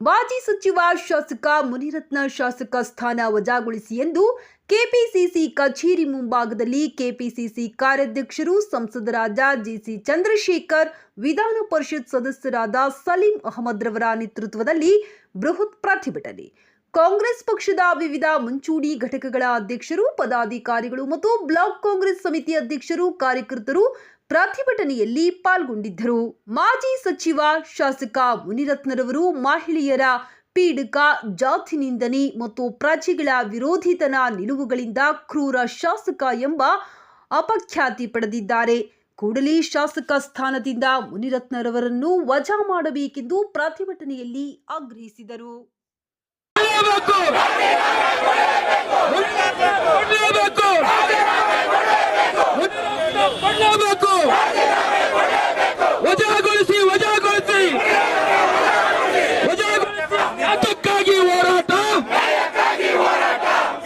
ಮಾಜಿ ಸಚಿವ, ಶಾಸಕ, ಮುನಿರತ್ನ ಶಾಸಕ ಸ್ಥಾನ ವಜಾಗೊಳಿಸಿ ಎಂದು ಕೆಪಿಸಿಸಿ ಕಚೇರಿ ಮುಂಭಾಗದಲ್ಲಿ ಕೆಪಿಸಿಸಿ ಕಾರ್ಯಾಧ್ಯಕ್ಷರು ಸಂಸದರಾದ ಜಿಸಿ ಚಂದ್ರಶೇಖರ್, ವಿಧಾನ ಪರಿಷತ್ ಸದಸ್ಯರಾದ ಸಲೀಂ ಅಹಮದ್ ರವರ ನೇತೃತ್ವದಲ್ಲಿ ಬೃಹತ್ ಪ್ರತಿಭಟನೆ. ಕಾಂಗ್ರೆಸ್ ಪಕ್ಷದ ವಿವಿಧ ಮುಂಚೂಣಿ ಘಟಕಗಳ ಅಧ್ಯಕ್ಷರು, ಪದಾಧಿಕಾರಿಗಳು ಮತ್ತು ಬ್ಲಾಕ್ ಕಾಂಗ್ರೆಸ್ ಸಮಿತಿ ಅಧ್ಯಕ್ಷರು, ಕಾರ್ಯಕರ್ತರು ಪ್ರತಿಭಟನೆಯಲ್ಲಿ ಪಾಲ್ಗೊಂಡಿದ್ದರು. ಮಾಜಿ ಸಚಿವ, ಶಾಸಕ ಮುನಿರತ್ನರವರು, ಮಹಿಳೆಯರ ಪೀಡಕ ಜಾತಿ ನಿಂದನೆ ಮತ್ತು ಪ್ರಜೆಗಳ ವಿರೋಧಿತನ ನಿಲುವುಗಳಿಂದ ಕ್ರೂರ ಶಾಸಕ ಎಂಬ ಅಪಖ್ಯಾತಿ ಪಡೆದಿದ್ದಾರೆ. ಕೂಡಲೇ ಶಾಸಕ ಸ್ಥಾನದಿಂದ ಮುನಿರತ್ನರವರನ್ನು ವಜಾ ಮಾಡಬೇಕೆಂದು ಪ್ರತಿಭಟನೆಯಲ್ಲಿ ಆಗ್ರಹಿಸಿದರು. ಕೊಡ್ಲೇಬೇಕು ಕೊಡ್ಲೇಬೇಕು ವಜಾಗೊಳಿಸಿ ವಜಾಗೊಳಿಸಿ. ವಜಾಗೊಳಿಸಿ. ಯಾತಕ್ಕಾಗಿ ಹೋರಾಟ.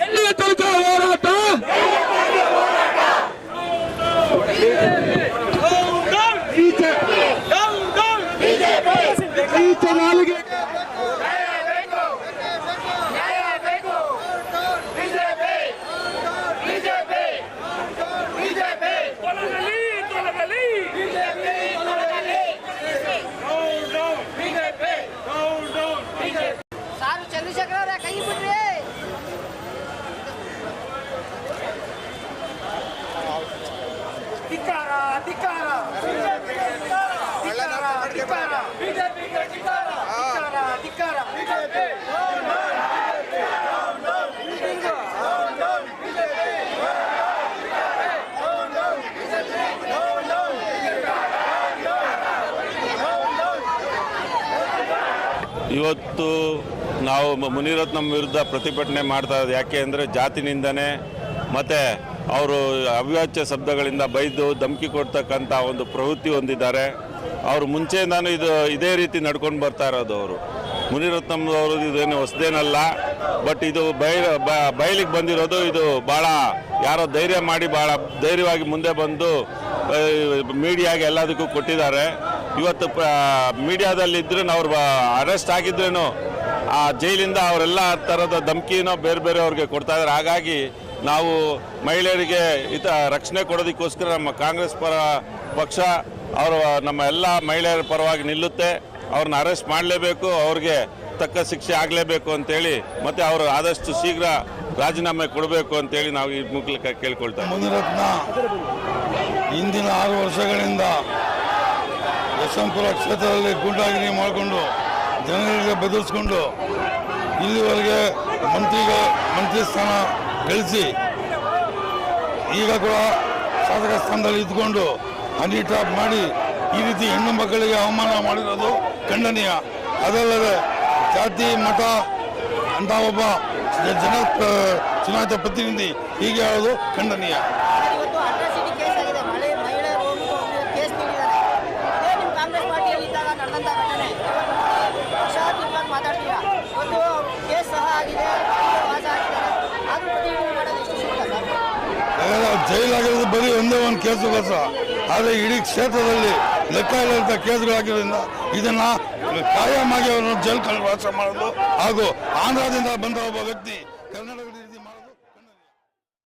ಎಲ್ಲಿಯ ತನಕ ಹೋರಾಟ? ಈಚೆ ನಾಲಿಗೆ ಇವತ್ತು ನಾವು ಮುನಿರತ್ನಂ ವಿರುದ್ಧ ಪ್ರತಿಭಟನೆ ಮಾಡ್ತಾ ಇರೋದು. ಯಾಕೆ ಅಂದರೆ ಜಾತಿನಿಂದನೇ, ಮತ್ತು ಅವರು ಅವ್ಯಾಚ್ಯ ಶಬ್ದಗಳಿಂದ ಬೈದು ಧಮಕಿ ಕೊಡ್ತಕ್ಕಂಥ ಒಂದು ಪ್ರವೃತ್ತಿ ಹೊಂದಿದ್ದಾರೆ. ಅವರು ನಾನು ಇದು ಇದೇ ರೀತಿ ನಡ್ಕೊಂಡು ಬರ್ತಾ ಇರೋದು ಅವರು. ಮುನಿರತ್ನಮ್ಮವರು ಇದೇನು ಹೊಸದೇನಲ್ಲ ಬಟ್ ಇದು ಬೈ ಬ- ಬಯಲಿಗೆ ಬಂದಿರೋದು ಇದು ಭಾಳ ಯಾರೋ ಧೈರ್ಯ ಮಾಡಿ ಭಾಳ ಧೈರ್ಯವಾಗಿ ಮುಂದೆ ಬಂದು ಮೀಡಿಯಾಗೆ ಎಲ್ಲದಕ್ಕೂ ಕೊಟ್ಟಿದ್ದಾರೆ. ಇವತ್ತು ಮೀಡಿಯಾದಲ್ಲಿದ್ರೂ ಅವ್ರು ಅರೆಸ್ಟ್ ಆಗಿದ್ರೂ ಆ ಜೈಲಿಂದ ಅವರೆಲ್ಲ ಥರದ ಧಮಕಿನೋ ಬೇರೆ ಬೇರೆ ಅವ್ರಿಗೆ ಕೊಡ್ತಾ ಇದ್ದಾರೆ. ಹಾಗಾಗಿ ನಾವು ಮಹಿಳೆಯರಿಗೆ ಇತ ರಕ್ಷಣೆ ಕೊಡೋದಕ್ಕೋಸ್ಕರ ನಮ್ಮ ಕಾಂಗ್ರೆಸ್ ಪರ ಪಕ್ಷ ಅವರು ನಮ್ಮ ಎಲ್ಲ ಮಹಿಳೆಯರ ಪರವಾಗಿ ನಿಲ್ಲುತ್ತೆ ಅವ್ರನ್ನ ಅರೆಸ್ಟ್ ಮಾಡಲೇಬೇಕು, ಅವ್ರಿಗೆ ತಕ್ಕ ಶಿಕ್ಷೆ ಆಗಲೇಬೇಕು ಅಂತೇಳಿ, ಮತ್ತು ಅವರು ಆದಷ್ಟು ಶೀಘ್ರ ರಾಜೀನಾಮೆ ಕೊಡಬೇಕು ಅಂತೇಳಿ ನಾವು ಈ ಮೂಲಕ ಕೇಳ್ಕೊಳ್ತಾ. ಮುನಿರತ್ನ, ಹಿಂದಿನ ಆರು ವರ್ಷಗಳಿಂದ ಯಶವಂತಪುರ ಕ್ಷೇತ್ರದಲ್ಲಿ ಗೂಂಡಾಗಿರಿ ಮಾಡಿಕೊಂಡು ಜನಗಳಿಗೆ ಬೆದರಿಸ್ಕೊಂಡು, ಇಲ್ಲಿವರೆಗೆ ಮಂತ್ರಿಗ ಮಂತ್ರಿ ಸ್ಥಾನ ಗಳಿಸಿ, ಈಗ ಕೂಡ ಶಾಸಕ ಸ್ಥಾನದಲ್ಲಿ ಇದ್ಕೊಂಡು ಹನಿ ಟ್ರಾಪ್ ಮಾಡಿ ಈ ರೀತಿ ಹೆಣ್ಣು ಮಕ್ಕಳಿಗೆ ಅವಮಾನ ಮಾಡಿರೋದು ಖಂಡನೀಯ. ಅದಲ್ಲದೆ ಜಾತಿ ಮತ ಅಂತ ಒಬ್ಬ ಜನ ಚುನಾಯಿತ ಪ್ರತಿನಿಧಿ ಹೀಗೆ ಹೇಳೋದು ಖಂಡನೀಯ. ಜೈಲಾಗಿರೋದು ಬರೀ ಒಂದೇ ಒಂದು ಕೇಸು ಬಸ ಆದರೆ ಇಡೀ ಕ್ಷೇತ್ರದಲ್ಲಿ ಲೆಕ್ಕ ಇಲ್ಲದಂಥ ಕೇಸ್ಗಳಾಗಿರೋದ್ರಿಂದ ಇದನ್ನ ಕಾಯಮಾಗಿ ಅವರನ್ನು ಜೈಲ್ ಕಳ್ಳ ವಾಸ ಮಾಡಲು ಹಾಗೂ ಆಂಧ್ರದಿಂದ ಬಂದ ಒಬ್ಬ ವ್ಯಕ್ತಿ